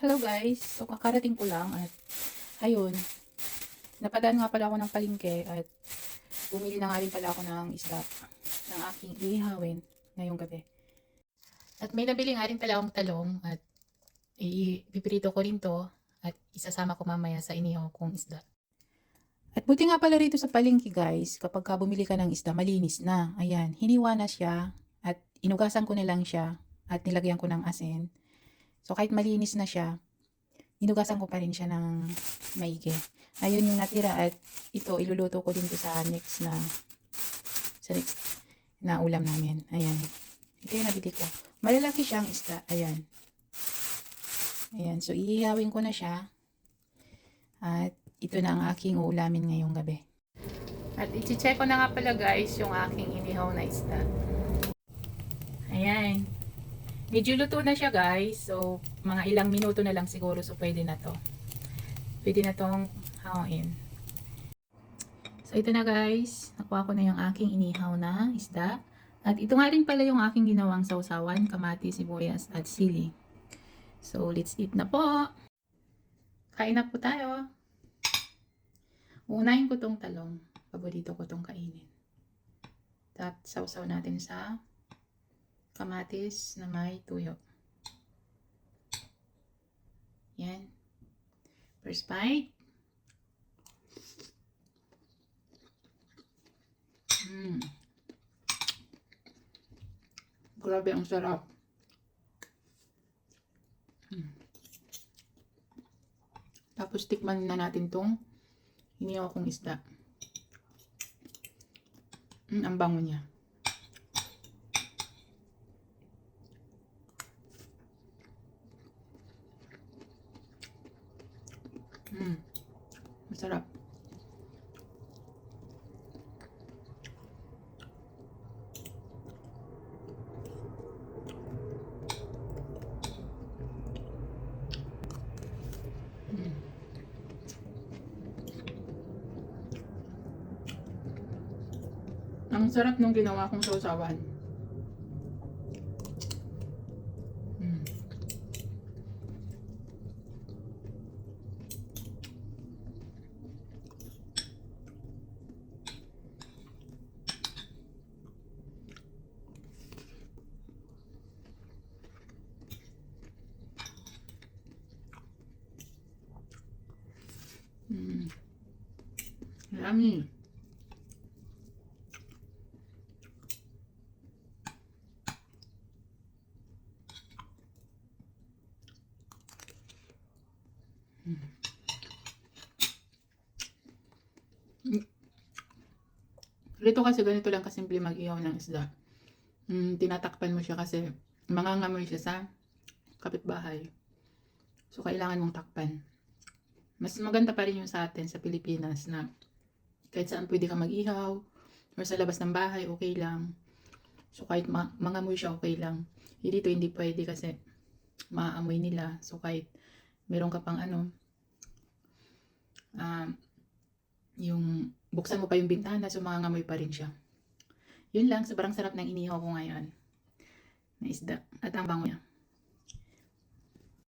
Hello guys, so kakarating ko lang at ayun, napadaan nga pala ako ng palingke at bumili na nga rin pala ako ng isda ng aking ihawin ngayong gabi. At may nabili nga rin pala akong talong at ipiprito ko rin to at isasama ko mamaya sa inihaw kong isda. At buti nga pala rito sa palengke guys, kapag ka bumili ka ng isda, malinis na. Ayan, hiniwa na siya at inugasan ko na lang siya at nilagyan ko ng asin. So kahit malinis na siya, inugasan ko pa rin siya ng maigi. Ayun yung natira at ito iluluto ko din to sa next na sa next na ulam namin. Ayan. Ito yung nabili ko. Malalaki siyang isda. Ayan. Ayan. So, ihihawin ko na siya. At ito na ang aking uulamin ngayong gabi. At i-check ko na nga pala guys yung aking inihaw na isda. Ayan. Medyo luto na siya guys. So, mga ilang minuto na lang siguro. So, pwede na to. Pwede na tong hawin. So, ito na guys. Nakuha ko na yung aking inihaw na isda. At ito nga rin pala yung aking ginawang sausawan, kamati, sibuyas, at sili. So, let's eat na po. Kain na po tayo. Unahin ko tong talong. Paborito ko tong kainin. At sausaw natin sa kamatis na may tuyo. Yan. First bite. Mm. Grabe ang sarap. Mm. Tapos tikman na natin tong inihaw kong isda. Mm, ang bango niya. Mm. Masarap. Mm. Ang sarap nung ginawa kong sausawan. Mm. Yummy. Rito kasi ganito lang kasimple mag-ihaw ng isda. Mm, tinatakpan mo siya kasi mangangamoy siya sa kapitbahay. So, kailangan mong takpan. Mas maganda pa rin yung sa atin sa Pilipinas na kahit saan pwede ka mag-ihaw or sa labas ng bahay, okay lang. So, kahit ma- mangamoy siya, okay lang. Eh, dito hindi pwede kasi maaamoy nila. So, kahit meron ka pang ano, um, yung buksan mo pa yung bintana, so mangangamoy pa rin siya. Yun lang, sobrang sarap ng inihaw ko ngayon na isda. At ang bango niya.